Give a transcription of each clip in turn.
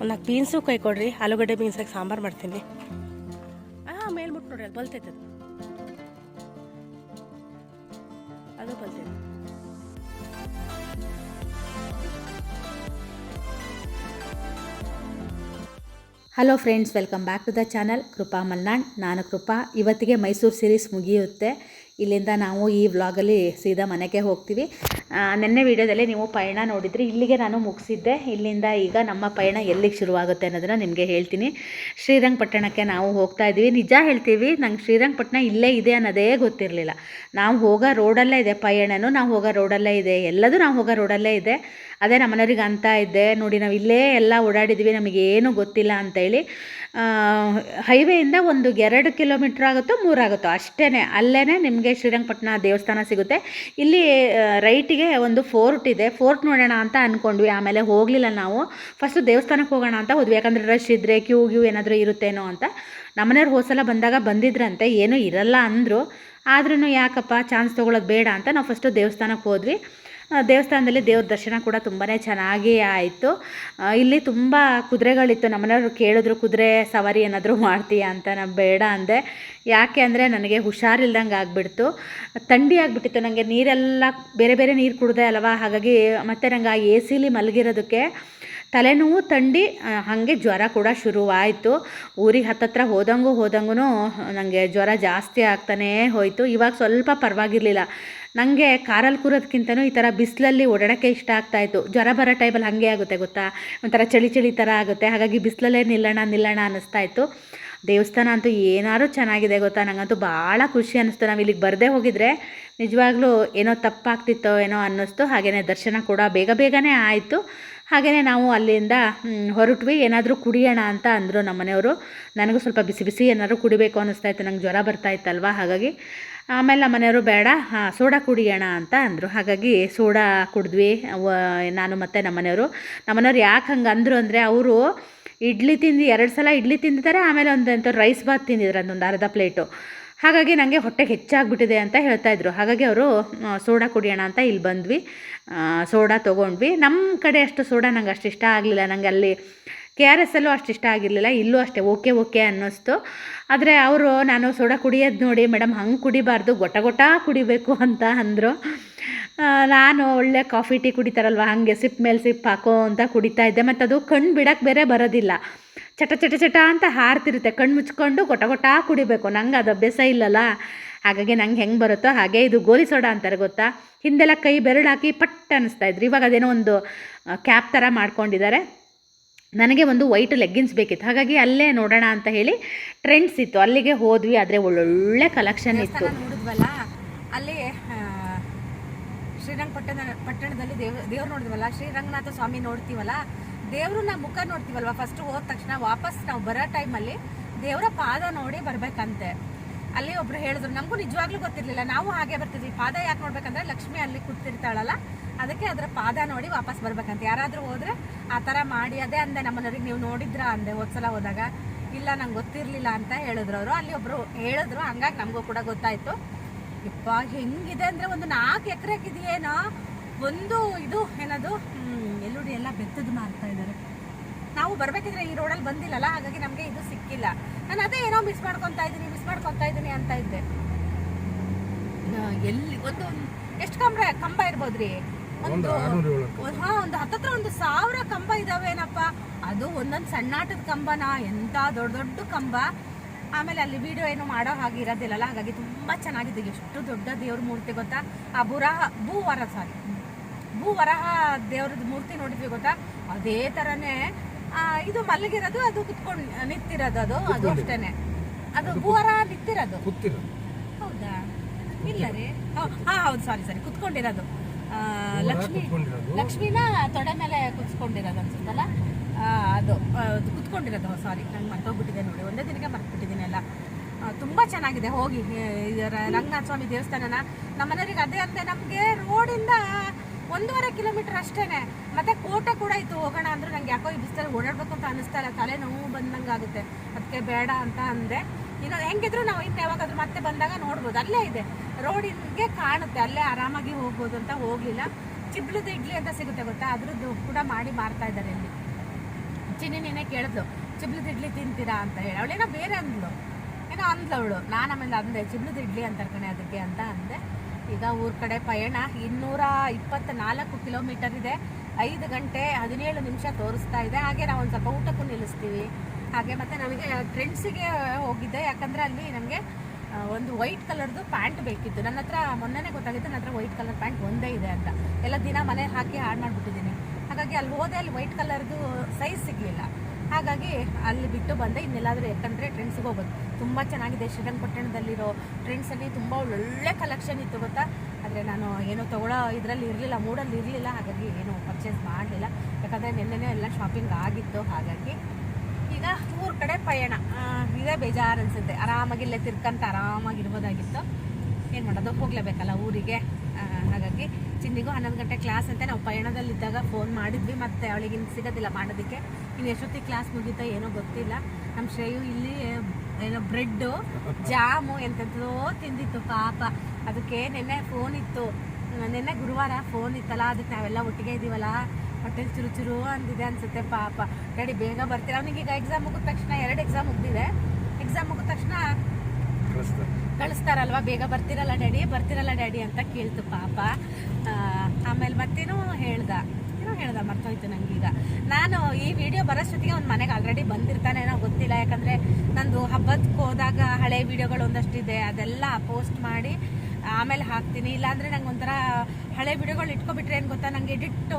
ಒಂದು ನಾಲ್ಕು ಬೀನ್ಸು ಕೈ ಕೊಡ್ರಿ ಆಲೂಗಡ್ಡೆ ಬೀನ್ಸ್ ಹಾಕಿ ಸಾಂಬಾರು ಮಾಡ್ತೀನಿ. ಹಾಂ ಮೇಲ್ಬಿಟ್ಟು ನೋಡ್ರಿ ಅದು ಬಲ್ತೈತೆ ಅದು. ಅದು ಬಲ್ತೈತೆ. Hello friends welcome back to the channel Krupa Malnad ನಾನು ಕೃಪಾ. ಇವತ್ತಿಗೆ ಮೈಸೂರು ಸೀರೀಸ್ ಮುಗಿಯುತ್ತೆ. ಇಲ್ಲಿಂದ ನಾವು ಈ ವ್ಲಾಗಲ್ಲಿ ಸೀದಾ ಮನೆಗೆ ಹೋಗ್ತೀವಿ. ನಿನ್ನೆ ವಿಡಿಯೋದಲ್ಲಿ ನೀವು ಪಯಣ ನೋಡಿದ್ರಿ. ಇಲ್ಲಿಗೆ ನಾನು ಮುಗಿಸಿದ್ದೆ. ಇಲ್ಲಿಂದ ಈಗ ನಮ್ಮ ಪಯಣ ಎಲ್ಲಿಗೆ ಶುರುವಾಗುತ್ತೆ ಅನ್ನೋದನ್ನು ನಿಮಗೆ ಹೇಳ್ತೀನಿ. ಶ್ರೀರಂಗಪಟ್ಟಣಕ್ಕೆ ನಾವು ಹೋಗ್ತಾ ಇದ್ದೀವಿ. ನಿಜ ಹೇಳ್ತೀವಿ, ನಂಗೆ ಶ್ರೀರಂಗಪಟ್ಟಣ ಇಲ್ಲೇ ಇದೆ ಅನ್ನೋದೇ ಗೊತ್ತಿರಲಿಲ್ಲ. ನಾವು ಹೋಗೋ ರೋಡಲ್ಲೇ ಇದೆ ಪಯಣನೂ, ನಾವು ಹೋಗೋ ರೋಡಲ್ಲೇ ಇದೆ ಎಲ್ಲದೂ ನಾವು ಹೋಗೋ ರೋಡಲ್ಲೇ ಇದೆ. ಅದೇ ನಮ್ಮ ಮನೆಯವ್ರಿಗೆ ಅಂತ ಇದ್ದೆ. ನೋಡಿ, ನಾವು ಇಲ್ಲೇ ಎಲ್ಲ ಓಡಾಡಿದ್ವಿ. ನಮಗೇನು ಗೊತ್ತಿಲ್ಲ ಅಂತೇಳಿ. ಹೈವೇಯಿಂದ ಒಂದು ಎರಡು ಕಿಲೋಮೀಟ್ರ್ ಆಗುತ್ತೋ ಮೂರಾಗುತ್ತೋ ಅಷ್ಟೇ ಅಲ್ಲೇ ನಿಮಗೆ ಶ್ರೀರಂಗಪಟ್ಟಣ ದೇವಸ್ಥಾನ ಸಿಗುತ್ತೆ. ಇಲ್ಲಿ ರೈಟಿಗೆ ಒಂದು ಫೋರ್ಟ್ ಇದೆ, ಫೋರ್ಟ್ ನೋಡೋಣ ಅಂತ ಅಂದ್ಕೊಂಡ್ವಿ ಆಮೇಲೆ ಹೋಗಲಿಲ್ಲ ನಾವು. ಫಸ್ಟು ದೇವಸ್ಥಾನಕ್ಕೆ ಹೋಗೋಣ ಅಂತ ಹೋದ್ವಿ, ಯಾಕಂದರೆ ರಶ್ ಇದ್ದರೆ ಕ್ಯೂ ಗ್ಯೂ ಏನಾದರೂ ಇರುತ್ತೇನೋ ಅಂತ. ನಮ್ಮನೆಯವ್ರು ಹೋದ ಸಲ ಬಂದಾಗ ಬಂದಿದ್ರಂತೆ, ಏನೂ ಇರಲ್ಲ ಅಂದರು. ಆದ್ರೂ ಯಾಕಪ್ಪ, ಚಾನ್ಸ್ ತೊಗೊಳೋದು ಬೇಡ ಅಂತ ನಾವು ಫಸ್ಟು ದೇವಸ್ಥಾನಕ್ಕೆ ಹೋದ್ವಿ. ದೇವಸ್ಥಾನದಲ್ಲಿ ದೇವ್ರ ದರ್ಶನ ಕೂಡ ತುಂಬಾ ಚೆನ್ನಾಗಿ ಆಯಿತು. ಇಲ್ಲಿ ತುಂಬ ಕುದುರೆಗಳಿತ್ತು. ನಮ್ಮನೆಯವರು ಕೇಳಿದ್ರು, ಕುದುರೆ ಸವಾರಿ ಏನಾದರೂ ಮಾಡ್ತೀಯಾ ಅಂತ? ನಾನು ಬೇಡ ಅಂದೆ. ಯಾಕೆ ಅಂದರೆ ನನಗೆ ಹುಷಾರಿಲ್ದಂಗೆ ಆಗಿಬಿಡ್ತು. ಥಂಡಿ ಆಗಿಬಿಟ್ಟಿತ್ತು. ನನಗೆ ನೀರೆಲ್ಲ, ಬೇರೆ ಬೇರೆ ನೀರು ಕುಡಿದೆ ಅಲ್ವಾ? ಹಾಗಾಗಿ ಮತ್ತು ನಂಗೆ ಆ ಎ ಸಿಲಿ ಮಲಗಿರೋದಕ್ಕೆ ತಲೆನೋವು ತಂಡಿ ಹಾಗೆ ಜ್ವರ ಕೂಡ ಶುರುವಾಯಿತು. ಊರಿಗೆ ಹತ್ತತ್ರ ಹೋದಂಗೂ ಹೋದಂಗೂ ನನಗೆ ಜ್ವರ ಜಾಸ್ತಿ ಆಗ್ತಾನೇ ಹೋಯಿತು. ಇವಾಗ ಸ್ವಲ್ಪ ಪರವಾಗಿರಲಿಲ್ಲ. ನನಗೆ ಕಾರಲ್ಲಿ ಕೂರೋದಕ್ಕಿಂತನೂ ಈ ಥರ ಬಿಸಿಲಲ್ಲಿ ಓಡಾಡೋಕ್ಕೆ ಇಷ್ಟ ಆಗ್ತಾಯಿತ್ತು. ಜ್ವರ ಬರೋ ಟೈಮಲ್ಲಿ ಹಾಗೆ ಆಗುತ್ತೆ ಗೊತ್ತಾ? ಒಂಥರ ಚಳಿ ಚಳಿ ಥರ ಆಗುತ್ತೆ. ಹಾಗಾಗಿ ಬಿಸಿಲಲ್ಲೇ ನಿಲ್ಲೋಣ ನಿಲ್ಲೋಣ ಅನ್ನಿಸ್ತಾ ಇತ್ತು ದೇವಸ್ಥಾನ ಅಂತೂ ಏನಾದ್ರು ಚೆನ್ನಾಗಿದೆ ಗೊತ್ತಾ? ನನಗಂತೂ ಭಾಳ ಖುಷಿ ಅನ್ನಿಸ್ತು. ನಾವು ಇಲ್ಲಿಗೆ ಬರದೇ ಹೋಗಿದ್ರೆ ನಿಜವಾಗ್ಲೂ ಏನೋ ತಪ್ಪಾಗ್ತಿತ್ತೋ ಏನೋ ಅನ್ನಿಸ್ತು. ಹಾಗೆಯೇ ದರ್ಶನ ಕೂಡ ಬೇಗ ಬೇಗನೆ ಆಯಿತು. ಹಾಗೆಯೇ ನಾವು ಅಲ್ಲಿಂದ ಹೊರಟ್ವಿ. ಏನಾದರೂ ಕುಡಿಯೋಣ ಅಂತ ಅಂದರು ನಮ್ಮ ಮನೆಯವರು ನನಗೂ ಸ್ವಲ್ಪ ಬಿಸಿ ಬಿಸಿ ಏನಾದರೂ ಕುಡಿಬೇಕು ಅನ್ನಿಸ್ತಾ ಇತ್ತು ನಂಗೆ ಜ್ವರ ಬರ್ತಾ ಇತ್ತಲ್ವ ಹಾಗಾಗಿ ಆಮೇಲೆ ಮನೆಯವರು ಬೇಡ, ಹಾಂ, ಸೋಡಾ ಕುಡಿಯೋಣ ಅಂತ ಅಂದರು. ಹಾಗಾಗಿ ಸೋಡಾ ಕುಡಿದ್ವಿ ನಾನು ಮತ್ತು ನಮ್ಮ ಮನೆಯವರು ನಮ್ಮ ಮನೆಯವ್ರು ಯಾಕೆ ಹಂಗೆ ಅಂದರು ಅಂದರೆ ಅವರು ಇಡ್ಲಿ ತಿಂದು, ಎರಡು ಸಲ ಇಡ್ಲಿ ತಿಂದಿದ್ದಾರೆ ಆಮೇಲೆ ಒಂದು ರೈಸ್ ಬಾತ್ ತಿಂದಿದ್ರು ಅದೊಂದು ಅರ್ಧ ಪ್ಲೇಟು. ಹಾಗಾಗಿ ನನಗೆ ಹೊಟ್ಟೆ ಹೆಚ್ಚಾಗ್ಬಿಟ್ಟಿದೆ ಅಂತ ಹೇಳ್ತಾ ಇದ್ರು. ಹಾಗಾಗಿ ಅವರು ಸೋಡಾ ಕುಡಿಯೋಣ ಅಂತ ಇಲ್ಲಿ ಬಂದ್ವಿ. ಸೋಡಾ ತೊಗೊಂಡ್ವಿ. ನಮ್ಮ ಕಡೆ ಅಷ್ಟು ಸೋಡಾ ನಂಗೆ ಅಷ್ಟು ಇಷ್ಟ ಆಗಲಿಲ್ಲ. ನನಗೆ ಅಲ್ಲಿ ಕೆ ಆರ್ ಎಸ್ ಅಲ್ಲೂ ಅಷ್ಟು ಇಷ್ಟ ಆಗಿರಲಿಲ್ಲ, ಇಲ್ಲೂ ಅಷ್ಟೇ ಓಕೆ ಓಕೆ ಅನ್ನಿಸ್ತು. ಆದರೆ ಅವರು, ನಾನು ಸೋಡಾ ಕುಡಿಯೋದು ನೋಡಿ ಮೇಡಮ್ ಹಂಗೆ ಕುಡಿಬಾರ್ದು, ಗೊಟ ಗೊಟ ಕುಡಿಬೇಕು ಅಂತ ಅಂದರು. ನಾನು ಒಳ್ಳೆ ಕಾಫಿ, ಟೀ ಕುಡಿತಾರಲ್ವ, ಹಾಗೆ ಸಿಪ್ ಮೇಲೆ ಸಿಪ್ ಹಾಕೋ ಅಂತ ಕುಡಿತಾ ಇದ್ದೆ. ಮತ್ತು ಅದು ಕಣ್ಣು ಬಿಡಕ್ಕೆ ಬೇರೆ ಬರೋದಿಲ್ಲ. ಚಟ ಚಟ ಚಟ ಅಂತ ಹಾರ್ತಿರುತ್ತೆ ಕಣ್ಣು ಮುಚ್ಕೊಂಡು ಗೊಟ ಗೊಟ ಕುಡಿಬೇಕು, ನಂಗೆ ಅದು ಅಭ್ಯಾಸ ಇಲ್ಲಲ್ಲ. ಹಾಗಾಗಿ ನಂಗೆ ಹೆಂಗೆ ಬರುತ್ತೋ ಹಾಗೆ ಇದು ಗೋಲಿ ಸೋಡಾ ಅಂತಾರೆ ಗೊತ್ತಾ? ಹಿಂದೆಲ್ಲ ಕೈ ಬೆರಳು ಹಾಕಿ ಪಟ್ ಅನ್ನಿಸ್ತಾ ಇದ್ರು. ಇವಾಗ ಅದೇನೋ ಒಂದು ಕ್ಯಾಪ್ ಥರ ಮಾಡ್ಕೊಂಡಿದ್ದಾರೆ. ನನಗೆ ಒಂದು ವೈಟ್ ಲೆಗ್ಗಿನ್ಸ್ ಬೇಕಿತ್ತು. ಹಾಗಾಗಿ ಅಲ್ಲೇ ನೋಡೋಣ ಅಂತ ಹೇಳಿ ಟ್ರೆಂಡ್ಸ್ ಇತ್ತು. ಅಲ್ಲಿಗೆ ಹೋದ್ವಿ ಆದರೆ ಒಳ್ಳೊಳ್ಳೆ ಕಲೆಕ್ಷನ್ ಇತ್ತು. ನೋಡಿದ್ವಲ್ಲ ಅಲ್ಲಿ ಶ್ರೀರಂಗಪಟ್ಟಣ ಪಟ್ಟಣದಲ್ಲಿ ದೇವ್ ದೇವ್ರು ನೋಡಿದ್ವಲ್ಲ ಶ್ರೀರಂಗನಾಥ ಸ್ವಾಮಿ ನೋಡ್ತೀವಲ್ಲ ದೇವ್ರನ್ನ ಮುಖ ನೋಡ್ತೀವಲ್ವ? ಫಸ್ಟ್ ಹೋದ ತಕ್ಷಣ ವಾಪಸ್ ನಾವು ಬರೋ ಟೈಮಲ್ಲಿ ದೇವರ ಪಾದ ನೋಡಿ ಬರಬೇಕಂತೆ. ಅಲ್ಲಿ ಒಬ್ರು ಹೇಳಿದ್ರು ನಮಗೂ ನಿಜವಾಗ್ಲೂ ಗೊತ್ತಿರಲಿಲ್ಲ ನಾವು ಹಾಗೆ ಬರ್ತಿದ್ವಿ. ಪಾದ ಯಾಕೆ ನೋಡ್ಬೇಕಂದ್ರೆ ಲಕ್ಷ್ಮಿ ಅಲ್ಲಿ ಕೂತಿರ್ತಾಳಲ್ಲ ಅದಕ್ಕೆ ಅದರ ಪಾದ ನೋಡಿ ವಾಪಸ್ ಬರ್ಬೇಕಂತ. ಯಾರಾದ್ರೂ ಹೋದ್ರೆ ಆ ಥರ ಮಾಡಿ, ಅದೇ ಅಂದೆ ನಮ್ಮನೆಯವ್ರಿಗೆ ನೀವು ನೋಡಿದ್ರಾ ಅಂದೆ ಹೋದ್ಸಲ ಹೋದಾಗ. ಇಲ್ಲ, ನಂಗೆ ಗೊತ್ತಿರಲಿಲ್ಲ ಅಂತ ಹೇಳಿದ್ರು ಅವರು. ಅಲ್ಲಿ ಒಬ್ರು ಹೇಳಿದ್ರು, ಹಂಗಾಗಿ ನಮಗೂ ಕೂಡ ಗೊತ್ತಾಯ್ತು. ಯಪ್ಪ, ಹೆಂಗಿದೆ ಅಂದ್ರೆ ಒಂದು ನಾಲ್ಕು ಎಕರೆ ಇದೆಯೇನೋ ಒಂದು ಇದು, ಏನದು? ಎಲ್ಲುಡಿ ಎಲ್ಲ ಬೆತ್ತದ ಮಾರ್ತಾ ಇದ್ದಾರೆ. ನಾವು ಬರ್ಬೇಕಿದ್ರೆ ಈ ರೋಡಲ್ಲಿ ಬಂದಿಲ್ಲಲ್ಲ, ಹಾಗಾಗಿ ನಮಗೆ ಇದು ಸಿಕ್ಕಿಲ್ಲ. ನಾನು ಅದೇ ಏನೋ ಮಿಸ್ ಮಾಡ್ಕೊತಾ ಇದ್ದೀನಿ ಮಿಸ್ ಮಾಡ್ಕೊತಾ ಇದ್ದೀನಿ ಅಂತ ಇದ್ದೆ. ಎಲ್ಲಿ, ಒಂದು, ಎಷ್ಟು ಕಂಬ ಕಂಬ ಇರ್ಬೋದ್ರಿ? ಒಂದು ಹಾ ಒಂದು ಹತ್ತತ್ರ ಒಂದು ಸಾವಿರ ಕಂಬ ಇದಾವೇನಪ್ಪ ಅದು ಒಂದೊಂದು ಸಣ್ಣಾಟದ ಕಂಬನ? ಎಂತ ದೊಡ್ಡ ದೊಡ್ಡ ಕಂಬ? ಆಮೇಲೆ ಅಲ್ಲಿ ವಿಡಿಯೋ ಏನು ಮಾಡೋ ಹಾಗೆ ಇರೋದಿಲ್ಲಲ್ಲ? ಹಾಗಾಗಿ ತುಂಬಾ ಚೆನ್ನಾಗಿದೆ ಎಷ್ಟು ದೊಡ್ಡ ದೇವ್ರ ಮೂರ್ತಿ ಗೊತ್ತಾ? ಆ ಬುರಹ ಭೂವರ ಸಾರಿ ಭೂವರಹ ದೇವ್ರದ್ದು ಮೂರ್ತಿ ನೋಡಿದ್ವಿ ಗೊತ್ತಾ? ಅದೇ ತರನೇ ಆ, ಇದು ಮಲಗಿರೋದು ಅದು ಕುತ್ಕೊಂಡು ನಿಂತಿರೋದು ಅದು ಅದು ಅಷ್ಟೇನೆ. ಅದು ಭೂವರ ನಿಂತಿರೋದು. ಹೌದಾ? ಇಲ್ಲ ರೀ. ಹೌ- ಹಾ ಹೌದು ಸಾರಿ ಸಾರಿ ಕುತ್ಕೊಂಡಿರೋದು. ಲಕ್ಷ್ಮಿ ಲಕ್ಷ್ಮಿನ ತೊಡೆ ಮೇಲೆ ಕುತ್ಕೊಂಡಿರೋದು ಅನ್ಸುತ್ತಲ್ಲ? ಅದು ಕುತ್ಕೊಂಡಿರೋದು ಸಾರಿ ನಂಗೆ ಮರ್ತೋಗ್ಬಿಟ್ಟಿದೆ ನೋಡಿ. ಒಂದೇ ದಿನಕ್ಕೆ ಮರ್ತ್ಬಿಟ್ಟಿದ್ದೀನಿ ಎಲ್ಲ. ತುಂಬ ಚೆನ್ನಾಗಿದೆ ಹೋಗಿ ಇದರ ರಂಗನಾಥ ಸ್ವಾಮಿ ದೇವಸ್ಥಾನನ. ನಮ್ಮ ಮನೆಯವರಿಗೆ ಅದೇ ಅಂತೆ ನಮಗೆ ರೋಡಿಂದ ಒಂದೂವರೆ ಕಿಲೋಮೀಟರ್ ಅಷ್ಟೇನೆ. ಮತ್ತೆ ಕೋಟೆ ಕೂಡ ಇತ್ತು ಹೋಗೋಣ ಅಂದ್ರೆ ನಂಗೆ ಯಾಕೋ ಈ ಬಿಸಿಲಲ್ಲಿ ಓಡಾಡ್ಬೇಕು ಅಂತ ಅನಿಸ್ತಾ ಇಲ್ಲ. ತಲೆ ನೋವು ಬಂದಂಗೆ ಆಗುತ್ತೆ ಅದಕ್ಕೆ ಬೇಡ ಅಂತ ಅಂದೆ. ಇನ್ನು ಹೆಂಗಿದ್ರು ನಾವು ಇನ್ನು ಯಾವಾಗಾದ್ರೂ ಮತ್ತೆ ಬಂದಾಗ ನೋಡ್ಬೋದು. ಅಲ್ಲೇ ಇದೆ. ರೋಡಿಗೆ ಕಾಣುತ್ತೆ. ಅಲ್ಲೇ ಆರಾಮಾಗಿ ಹೋಗ್ಬೋದು ಅಂತ ಹೋಗಲಿಲ್ಲ. ಚಿಬ್ಲದ ಇಡ್ಲಿ ಅಂತ ಸಿಗುತ್ತೆ ಗೊತ್ತಾ? ಅದ್ರದ್ದು ಕೂಡ ಮಾಡಿ ಮಾರ್ತಾ ಇದ್ದಾರೆ ಇಲ್ಲಿ. ಚಿನ್ನಿ ನೀನೇ ಕೇಳಿದ್ಲು ಚಿಬ್ಲದ ಇಡ್ಲಿ ತಿಂತೀರಾ ಅಂತ ಹೇಳಿ. ಅವಳೇನೋ ಬೇರೆ ಅಂದ್ಲು ಏನೋ ಅಂದ್ಲು ಅವಳು. ನಾನು ಆಮೇಲೆ ಅಂದೆ ಚಿಬ್ಲದ ಇಡ್ಲಿ ಅಂತ ಕಣೆ ಅದಕ್ಕೆ ಅಂತ ಅಂದೆ. ಈಗ ಊರ ಕಡೆ ಪಯಣ ಇನ್ನೂರ ಇಪ್ಪತ್ತ ನಾಲ್ಕು ಕಿಲೋಮೀಟರ್ ಇದೆ. ಐದು ಗಂಟೆ ಹದಿನೇಳು ನಿಮಿಷ ತೋರಿಸ್ತಾ ಇದೆ. ಹಾಗೆ ನಾವು ಒಂದು ಸ್ವಲ್ಪ ಊಟಕ್ಕೂ ನಿಲ್ಲಿಸ್ತೀವಿ. ಹಾಗೆ ಮತ್ತೆ ನಮಗೆ ಟ್ರೆಂಡ್ಸಿಗೆ ಹೋಗಿದ್ದೆ. ಯಾಕಂದ್ರೆ ಅಲ್ಲಿ ನಮಗೆ ಒಂದು ವೈಟ್ ಕಲರ್ದು ಪ್ಯಾಂಟ್ ಬೇಕಿತ್ತು. ನನ್ನ ಹತ್ರ ಮೊನ್ನೆನೇ ಗೊತ್ತಾಗಿತ್ತು ನನ್ನ ಹತ್ರ ವೈಟ್ ಕಲರ್ ಪ್ಯಾಂಟ್ ಒಂದೇ ಇದೆ ಅಂತ. ಎಲ್ಲ ದಿನ ಮನೆ ಹಾಕಿ ಹಾಳು ಮಾಡಿಬಿಟ್ಟಿದ್ದೀನಿ. ಹಾಗಾಗಿ ಅಲ್ಲಿ ಹೋದೆ, ಅಲ್ಲಿ ವೈಟ್ ಕಲರ್ದು ಸೈಜ್ ಸಿಗಲಿಲ್ಲ. ಹಾಗಾಗಿ ಅಲ್ಲಿ ಬಿಟ್ಟು ಬಂದೆ. ಇನ್ನೆಲ್ಲಾದರೂ ಯಾಕಂದರೆ ಟ್ರೆಂಡ್ಸ್ಗೆ ಹೋಗೋದು. ತುಂಬ ಚೆನ್ನಾಗಿದೆ. ಶ್ರೀರಂಗಪಟ್ಟಣದಲ್ಲಿರೋ ಟ್ರೆಂಡ್ಸಲ್ಲಿ ತುಂಬ ಒಳ್ಳೆ ಕಲೆಕ್ಷನ್ ಇತ್ತು ಗೊತ್ತಾ? ಆದರೆ ನಾನು ಏನೂ ತೊಗೊಳ್ಳೋ ಇದರಲ್ಲಿ ಇರಲಿಲ್ಲ, ಮೂಡಲ್ಲಿ ಇರಲಿಲ್ಲ. ಹಾಗಾಗಿ ಏನು ಪರ್ಚೇಸ್ ಮಾಡಲಿಲ್ಲ. ಯಾಕಂದರೆ ನಿನ್ನೆನೇ ಎಲ್ಲ ಶಾಪಿಂಗ್ ಆಗಿತ್ತು. ಹಾಗಾಗಿ ಈಗ ಊರ ಕಡೆ ಪಯಣ. ಇದೇ ಬೇಜಾರು ಅನಿಸುತ್ತೆ ಆರಾಮಾಗಿ ಇಲ್ಲೇ ತಿರ್ಕಂತ ಆರಾಮಾಗಿರ್ಬೋದಾಗಿತ್ತು. ಏನು ಮಾಡೋದು? ಹೋಗಲೇಬೇಕಲ್ಲ ಊರಿಗೆ. ಹಾಗಾಗಿ ಚಿನ್ನಿಗೂ ಹನ್ನೊಂದು ಗಂಟೆ ಕ್ಲಾಸ್ ಅಂತ. ನಾವು ಪಯಣದಲ್ಲಿದ್ದಾಗ ಫೋನ್ ಮಾಡಿದ್ವಿ, ಮತ್ತೆ ಅವಳಿಗೆ ಇನ್ನು ಸಿಗೋದಿಲ್ಲ ಮಾಡೋದಕ್ಕೆ. ಇನ್ನು ಎಷ್ಟೊತ್ತಿಗೆ ಕ್ಲಾಸ್ ಮುಗೀತೋ ಏನೋ ಗೊತ್ತಿಲ್ಲ. ನಮ್ಮ ಶ್ರೇಯು ಇಲ್ಲಿ ಏನೋ ಬ್ರೆಡ್ಡು, ಜಾಮು ಎಂತೆಂಥದೋ ತಿಂದಿತ್ತು, ಪಾಪ. ಅದಕ್ಕೆ ನಿನ್ನೆ ಫೋನ್ ಇತ್ತು. ನಿನ್ನೆ ಗುರುವಾರ ಫೋನ್ ಇತ್ತಲ್ಲ, ಅದಕ್ಕೆ ನಾವೆಲ್ಲ ಒಟ್ಟಿಗೆ ಇದ್ದೀವಲ್ಲ ಹೊಟ್ಟೆ ಚುರು ಚುರು ಅಂದಿದೆ ಅನ್ಸುತ್ತೆ ಪಾಪ. ಡ್ಯಾಡಿ ಬೇಗ ಬರ್ತೀರ? ಅವನಿಗೆ ಈಗ ಎಕ್ಸಾಮ್ ಮುಗಿದ ತಕ್ಷಣ ಎರಡು ಎಕ್ಸಾಮ್ ಮುಗ್ದಿದೆ. ಎಕ್ಸಾಮ್ ಮುಗಿದ ತಕ್ಷಣ ಕಳಿಸ್ತಾರಲ್ವಾ? ಬೇಗ ಬರ್ತಿರಲ್ಲ ಡ್ಯಾಡಿ? ಬರ್ತಿರಲ್ಲ ಡ್ಯಾಡಿ ಅಂತ ಕೇಳ್ತು ಪಾಪ. ಆಮೇಲೆ ಮತ್ತೇನೋ ಹೇಳ್ದ. ಏನೋ ಹೇಳ್ದ ಮರ್ತೋಯ್ತು ಈಗ ನಾನು ಈ ವಿಡಿಯೋ ಬರೋಷ್ಟೊತ್ತಿಗೆ ಅವ್ನ ಮನೆಗೆ ಆಲ್ರೆಡಿ ಬಂದಿರ್ತಾನೇನೋ ಗೊತ್ತಿಲ್ಲ. ಯಾಕಂದರೆ ನಂದು ಹಬ್ಬಕ್ಕೆ ಹೋದಾಗ ಹಳೆ ವಿಡಿಯೋಗಳು ಒಂದಷ್ಟಿದೆ. ಅದೆಲ್ಲ ಪೋಸ್ಟ್ ಮಾಡಿ ಆಮೇಲೆ ಹಾಕ್ತೀನಿ. ಇಲ್ಲಾಂದರೆ ನಂಗೆ ಒಂಥರ ಹಳೆ ವಿಡಿಯೋಗಳು ಇಟ್ಕೊಬಿಟ್ರೆ ಏನು ಗೊತ್ತಾ? ನಂಗೆ ಎಡಿಟ್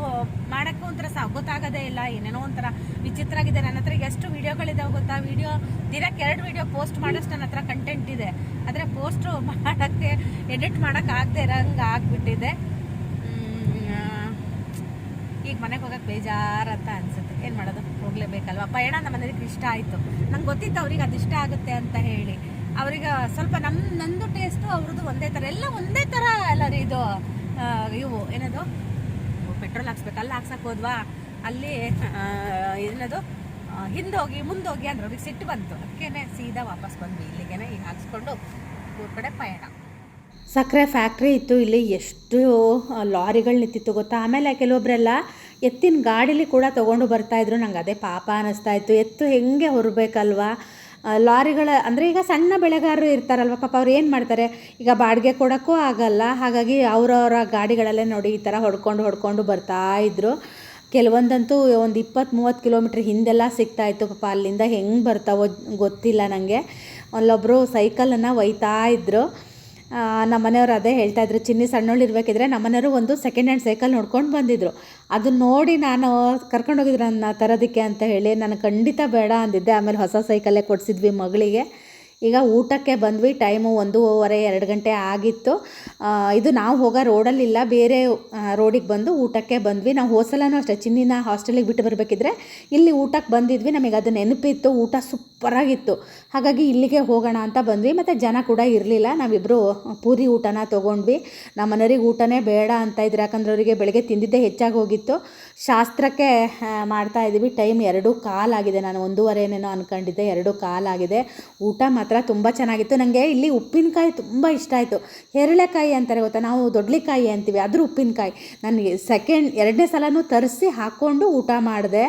ಮಾಡೋಕ್ಕೂ ಒಂಥರ ಸಹ ಗೊತ್ತಾಗೋದೇ ಇಲ್ಲ. ಏನೇನೋ ಒಂಥರ ವಿಚಿತ್ರ ಆಗಿದೆ ನನ್ನ ಹತ್ರ ಎಷ್ಟು ವಿಡಿಯೋಗಳಿದಾವೆ ಗೊತ್ತಾ? ವಿಡಿಯೋ ದಿನಕ್ಕೆ ಎರಡು ವಿಡಿಯೋ ಪೋಸ್ಟ್ ಮಾಡೋಷ್ಟು ನನ್ನ ಹತ್ರ ಕಂಟೆಂಟ್ ಇದೆ. ಆದರೆ ಪೋಸ್ಟ್ ಮಾಡೋಕ್ಕೆ ಎಡಿಟ್ ಮಾಡೋಕ್ಕೆ ಆಗದೆ ಇರೋಂಗೆ ಆಗಿಬಿಟ್ಟಿದೆ. ಈಗ ಮನೆಗೆ ಹೋಗಕ್ಕೆ ಬೇಜಾರು ಅಂತ ಅನ್ಸುತ್ತೆ. ಏನು ಮಾಡೋದು? ಹೋಗಲೇಬೇಕಲ್ವ? ಪಯಣ ನಮ್ಮ ಮನೆಯವ್ರಿಗೆ ಇಷ್ಟ ಆಯಿತು. ನಂಗೆ ಗೊತ್ತಿತ್ತು ಅವ್ರಿಗೆ ಅದು ಇಷ್ಟ ಆಗುತ್ತೆ ಅಂತ ಹೇಳಿ. ಅವ್ರಿಗೆ ಸ್ವಲ್ಪ ನಮ್ಮ ನಂದು ಟೇಸ್ಟು ಅವ್ರದ್ದು ಒಂದೇ ಥರ ಎಲ್ಲ ಒಂದೇ ಥರ ಅಲ್ಲ ರೀ ಇದು ಇವು, ಏನದು? ಪೆಟ್ರೋಲ್ ಹಾಕ್ಸ್ಬೇಕು, ಅಲ್ಲಿ ಹಾಕ್ಸಕ್ಕೆ ಹೋದ್ವಾ? ಅಲ್ಲಿ ಏನದು? ಹಿಂದೋಗಿ, ಮುಂದೋಗಿ ಅಂದ್ರೆ, ಅವ್ರಿಗೆ ಸಿಟ್ಟು ಬಂತು. ಅದಕ್ಕೇನೆ ಸೀದಾ ವಾಪಸ್ ಬಂದ್ವಿ. ಇಲ್ಲಿಗೆ ಈಗ ಹಾಕ್ಸ್ಕೊಂಡು ಊರ ಕಡೆ ಪಯಣ. ಸಕ್ಕರೆ ಫ್ಯಾಕ್ಟ್ರಿ ಇತ್ತು, ಇಲ್ಲಿ ಎಷ್ಟು ಲಾರಿಗಳು ನಿಂತಿತ್ತು ಗೊತ್ತಾ? ಆಮೇಲೆ ಕೆಲವೊಬ್ಬರೆಲ್ಲ ಎತ್ತಿನ ಗಾಡೀಲಿ ಕೂಡ ತೊಗೊಂಡು ಬರ್ತಾಯಿದ್ರು ನಂಗೆ ಅದೇ ಪಾಪ ಅನ್ನಿಸ್ತಾ ಇತ್ತು. ಎತ್ತು ಹೆಂಗೆ ಹೊರಬೇಕಲ್ವಾ? ಲಾರಿಗಳ, ಅಂದರೆ ಈಗ ಸಣ್ಣ ಬೆಳೆಗಾರರು ಇರ್ತಾರಲ್ವ, ಪಾಪ ಅವ್ರು ಏನು ಮಾಡ್ತಾರೆ? ಈಗ ಬಾಡಿಗೆ ಕೊಡೋಕ್ಕೂ ಆಗಲ್ಲ, ಹಾಗಾಗಿ ಅವರವರ ಗಾಡಿಗಳಲ್ಲೇ ನೋಡಿ ಈ ಥರ ಹೊಡ್ಕೊಂಡು ಹೊಡ್ಕೊಂಡು ಬರ್ತಾ ಇದ್ರು. ಕೆಲವೊಂದಂತೂ ಒಂದು ಇಪ್ಪತ್ತು ಮೂವತ್ತು ಕಿಲೋಮೀಟ್ರ್ ಹಿಂದೆಲ್ಲ ಸಿಗ್ತಾ ಇತ್ತು, ಪಾಪ ಅಲ್ಲಿಂದ ಹೆಂಗೆ ಬರ್ತಾವೋ ಗೊತ್ತಿಲ್ಲ ನನಗೆ ಅಲ್ಲೊಬ್ಬರು ಸೈಕಲನ್ನು ಒಯ್ತಾ ಇದ್ದರು ನಮ್ಮ ಮನೆಯವ್ರು ಅದೇ ಹೇಳ್ತಾ ಇದ್ರು, ಚಿನ್ನಿ ಸಣ್ಣೋಳು ಇರಬೇಕಿದ್ರೆ ನಮ್ಮನೆಯವರು ಒಂದು ಸೆಕೆಂಡ್ ಹ್ಯಾಂಡ್ ಸೈಕಲ್ ನೋಡ್ಕೊಂಡು ಬಂದಿದ್ರು. ಅದನ್ನ ನೋಡಿ ನಾನು ಕರ್ಕೊಂಡೋಗಿದ್ರು ನನ್ನ ತರೋದಕ್ಕೆ ಅಂತ ಹೇಳಿ ನಾನು ಖಂಡಿತ ಬೇಡ ಅಂದಿದ್ದೆ. ಆಮೇಲೆ ಹೊಸ ಸೈಕಲ್ಲೇ ಕೊಡಿಸಿದ್ವಿ ಮಗಳಿಗೆ. ಈಗ ಊಟಕ್ಕೆ ಬಂದ್ವಿ ಟೈಮು ಒಂದೂವರೆ, ಎರಡು ಗಂಟೆ ಆಗಿತ್ತು. ಇದು ನಾವು ಹೋಗೋ ರೋಡಲ್ಲಿಲ್ಲ ಬೇರೆ ರೋಡಿಗೆ ಬಂದು ಊಟಕ್ಕೆ ಬಂದ್ವಿ. ನಾವು ಹೋಸಲನೂ ಅಷ್ಟೇ, ಚಿನ್ನಿನ ಹಾಸ್ಟೆಲಿಗೆ ಬಿಟ್ಟು ಬರಬೇಕಿದ್ರೆ ಇಲ್ಲಿ ಊಟಕ್ಕೆ ಬಂದಿದ್ವಿ. ನಮಗೆ ಅದು ನೆನಪಿತ್ತು, ಊಟ ಸೂಪರಾಗಿತ್ತು ಹಾಗಾಗಿ ಇಲ್ಲಿಗೆ ಹೋಗೋಣ ಅಂತ ಬಂದ್ವಿ. ಮತ್ತು ಜನ ಕೂಡ ಇರಲಿಲ್ಲ. ನಾವಿಬ್ಬರು ಪೂರಿ ಊಟನ ತೊಗೊಂಡ್ವಿ. ನಮ್ಮ ಮನೆಯವ್ರಿಗೆ ಊಟನೇ ಬೇಡ ಅಂತ ಇದ್ರು. ಯಾಕಂದ್ರೆ ಅವರಿಗೆ ಬೆಳಗ್ಗೆ ತಿಂದಿದ್ದೇ ಹೆಚ್ಚಾಗಿ ಹೋಗಿತ್ತು. ಶಾಸ್ತ್ರಕ್ಕೆ ಮಾಡ್ತಾ ಇದ್ದೀವಿ ಟೈಮ್ ಎರಡು ಕಾಲಾಗಿದೆ. ನಾನು ಒಂದೂವರೆನೇನೋ ಅಂದ್ಕೊಂಡಿದ್ದೆ ಎರಡು ಕಾಲಾಗಿದೆ. ಊಟ ಮಾತ್ರ ತುಂಬ ಚೆನ್ನಾಗಿತ್ತು. ನನಗೆ ಇಲ್ಲಿ ಉಪ್ಪಿನಕಾಯಿ ತುಂಬ ಇಷ್ಟ ಆಯಿತು. ಹೆರಳೆಕಾಯಿ ಅಂತಾರೆ ಗೊತ್ತಾ? ನಾವು ದೊಡ್ಲಿಕಾಯಿ ಅಂತೀವಿ. ಆದರೂ ಉಪ್ಪಿನಕಾಯಿ. ನನಗೆ ಸೆಕೆಂಡ್ ಎರಡನೇ ಸಲನೂ ತರಿಸಿ ಹಾಕ್ಕೊಂಡು ಊಟ ಮಾಡಿದೆ.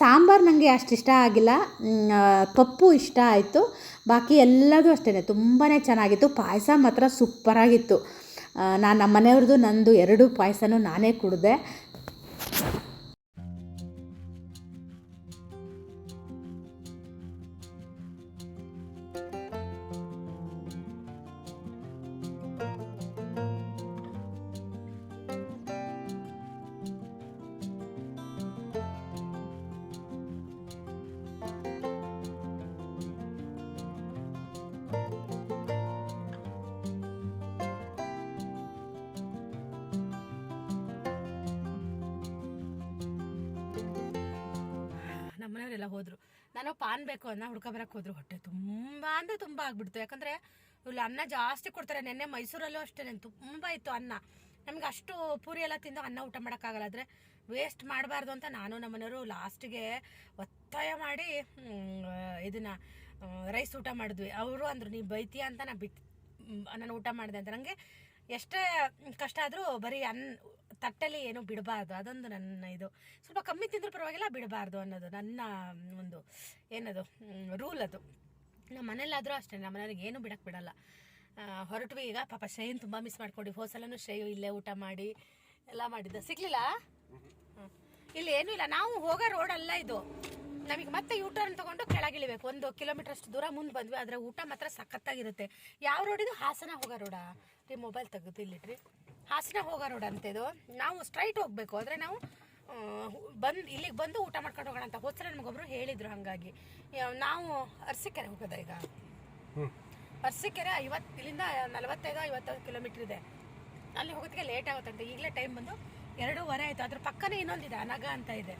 ಸಾಂಬಾರು ನನಗೆ ಅಷ್ಟು ಇಷ್ಟ ಆಗಿಲ್ಲ. ಪಪ್ಪು ಇಷ್ಟ ಆಯಿತು. ಬಾಕಿ ಎಲ್ಲದೂ ಅಷ್ಟೇ ತುಂಬಾ ಚೆನ್ನಾಗಿತ್ತು. ಪಾಯಸ ಮಾತ್ರ ಸೂಪರಾಗಿತ್ತು. ನಾನು ನಮ್ಮ ಮನೆಯವ್ರದ್ದು ನಂದು ಎರಡು ಪಾಯಸನೂ ನಾನೇ ಕುಡಿದೆ. ನಮ್ಮನೆಯವರೆಲ್ಲ ಹೋದ್ರು. ನಾನು ಪಾನ್ ಬೇಕು ಅನ್ನ ಹುಡ್ಕೊಬರಕ್ಕೆ ಹೋದ್ರು ಹೊಟ್ಟೆ ತುಂಬ ಅಂದರೆ ತುಂಬ ಆಗ್ಬಿಡ್ತು. ಯಾಕಂದರೆ ಇಲ್ಲಿ ಅನ್ನ ಜಾಸ್ತಿ ಕೊಡ್ತಾರೆ. ನೆನ್ನೆ ಮೈಸೂರಲ್ಲೂ ಅಷ್ಟೇ ತುಂಬ ಇತ್ತು ಅನ್ನ. ನಮ್ಗೆ ಅಷ್ಟು ಪೂರಿ ಎಲ್ಲ ತಿಂದು ಅನ್ನ ಊಟ ಮಾಡೋಕ್ಕಾಗಲ್ಲ. ಆದರೆ ವೇಸ್ಟ್ ಮಾಡಬಾರ್ದು ಅಂತ ನಾನು ನಮ್ಮನೆಯವರು ಲಾಸ್ಟಿಗೆ ಒತ್ತಾಯ ಮಾಡಿ ಇದನ್ನು ರೈಸ್ ಊಟ ಮಾಡಿದ್ವಿ. ಅವರು ಅಂದರು, ನೀ ಬೈತೀಯ ಅಂತ ನಾ ಬಿಟ್ಟು ನಾನು ಊಟ ಮಾಡಿದೆ ಅಂತ. ನನಗೆ ಎಷ್ಟೇ ಕಷ್ಟ ಆದರೂ ಬರೀ ಅನ್ನ ತಟ್ಟೆಲಿ ಏನು ಬಿಡಬಾರ್ದು. ಅದೊಂದು ನನ್ನ ಇದು. ಸ್ವಲ್ಪ ಕಮ್ಮಿ ತಿಂದರೂ ಪರವಾಗಿಲ್ಲ ಬಿಡಬಾರ್ದು ಅನ್ನೋದು ನನ್ನ ಒಂದು ಏನದು ರೂಲ್ ಅದು. ನಮ್ಮ ಮನೇಲಾದರೂ ಅಷ್ಟೇ ನಮ್ಮ ಮನೆಯವ್ರಿಗೆ ಏನು ಬಿಡಕ್ಕೆ ಬಿಡಲ್ಲ. ಹೊರಟು ಹೊರಟ್ವಿ ಈಗ ಪಾಪ ಶ್ರೇಯನ್ ತುಂಬ ಮಿಸ್ ಮಾಡ್ಕೊಂಡು. ಹೋದ ಸಲನೂ ಶ್ರೇಯು ಇಲ್ಲೇ ಊಟ ಮಾಡಿ ಎಲ್ಲ ಮಾಡಿದ್ದ. ಸಿಗ್ಲಿಲ್ಲ. ಇಲ್ಲಿ ಏನೂ ಇಲ್ಲ. ನಾವು ಹೋಗೋ ರೋಡ್ ಅಲ್ಲ ಇದು. ನಮಗೆ ಮತ್ತೆ ಯೂ ಟರ್ನ್ ತಗೊಂಡು ಕೆಳಗಿಳಿಬೇಕು ಒಂದು ಕಿಲೋಮೀಟರ್ ಅಷ್ಟು ದೂರ ಮುಂದೆ ಬಂದ್ವಿ. ಆದರೆ ಊಟ ಮಾತ್ರ ಸಖತ್ತಾಗಿರುತ್ತೆ. ಯಾವ ರೋಡಿದು ಹಾಸನ ಹೋಗೋ ರೋಡಾ ರೀ ಮೊಬೈಲ್ ತೆಗೆದು ಇಲ್ಲಿಟ್ರಿ ಹಾಸನ ಹೋಗೋ ರೋಡ್ ಅಂತ ಇದು. ನಾವು ಸ್ಟ್ರೈಟ್ ಹೋಗಬೇಕು. ಆದರೆ ನಾವು ಬಂದು ಇಲ್ಲಿಗೆ ಬಂದು ಊಟ ಮಾಡ್ಕೊಂಡು ಹೋಗೋಣ ಅಂತ. ಹೋದ್ಸಲ ನಮಗೊಬ್ರು ಹೇಳಿದ್ರು ಹಾಗಾಗಿ. ನಾವು ಅರಸಿಕೆರೆ ಹೋಗೋದ ಈಗ. ಅರಸಿಕೆರೆ ಐವತ್ತು ಇಲ್ಲಿಂದ ನಲವತ್ತೈದು ಐವತ್ತೈದು ಕಿಲೋಮೀಟ್ರ್ ಇದೆ. ಅಲ್ಲಿ ಹೋಗೋದಕ್ಕೆ ಲೇಟ್ ಆಗುತ್ತಂತೆ ಈಗಲೇ ಟೈಮ್ ಬಂದು ಎರಡೂವರೆ ಆಯಿತು. ಅದ್ರ ಪಕ್ಕನೇ ಇನ್ನೊಂದಿದೆ ಅನಗ ಅಂತ ಇದೆ.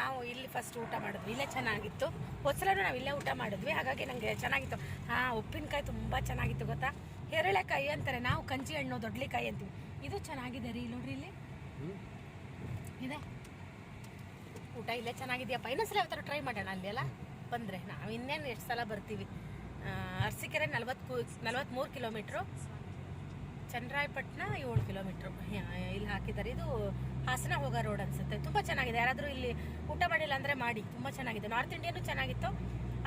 ನಾವು ಇಲ್ಲಿ ಫಸ್ಟ್ ಊಟ ಮಾಡಿದ್ವಿ. ಇಲ್ಲೇ ಚೆನ್ನಾಗಿತ್ತು. ಹೊಸಲೂ ನಾವು ಇಲ್ಲೇ ಊಟ ಮಾಡಿದ್ವಿ. ಹಾಗಾಗಿ ನನಗೆ ಚೆನ್ನಾಗಿತ್ತು. ಹಾಂ, ಉಪ್ಪಿನಕಾಯಿ ತುಂಬ ಚೆನ್ನಾಗಿತ್ತು ಗೊತ್ತಾ? ಹೆರಳೆಕಾಯಿ ಅಂತಾರೆ. ನಾವು ಕಂಚಿ ಹಣ್ಣು, ದೊಡ್ಲಿಕಾಯಿ ಅಂತೀವಿ. ಇದು ಚೆನ್ನಾಗಿದೆ ರೀ, ನೋಡ್ರಿ ಇಲ್ಲಿ. ಇದೆ. ಊಟ ಇಲ್ಲೇ ಚೆನ್ನಾಗಿದೆಯಪ್ಪ ಇನ್ನೊಂದ್ಸಲ ಥರ ಟ್ರೈ ಮಾಡೋಣ ಅಲ್ಲಿ ಬಂದರೆ. ನಾವು ಇನ್ನೇನು ಎಷ್ಟು ಸಲ ಬರ್ತೀವಿ? ಅರ್ಸಿಕೆರೆ ನಲ್ವತ್ತು ನಲ್ವತ್ತ್ಮೂರು ಕಿಲೋಮೀಟ್ರು. ಚನ್ನರಾಯಪಟ್ಟಣ ಏಳು ಕಿಲೋಮೀಟ್ರು. ಇಲ್ಲಿ ಹಾಕಿದ್ದಾರೆ. ಇದು ಹಾಸನ ಹೋಗೋ ರೋಡ್ ಅನ್ಸುತ್ತೆ. ತುಂಬ ಚೆನ್ನಾಗಿದೆ. ಯಾರಾದರೂ ಇಲ್ಲಿ ಊಟ ಮಾಡಿಲ್ಲ ಅಂದರೆ ಮಾಡಿ. ತುಂಬ ಚೆನ್ನಾಗಿದೆ. ನಾರ್ತ್ ಇಂಡಿಯನು ಚೆನ್ನಾಗಿತ್ತು.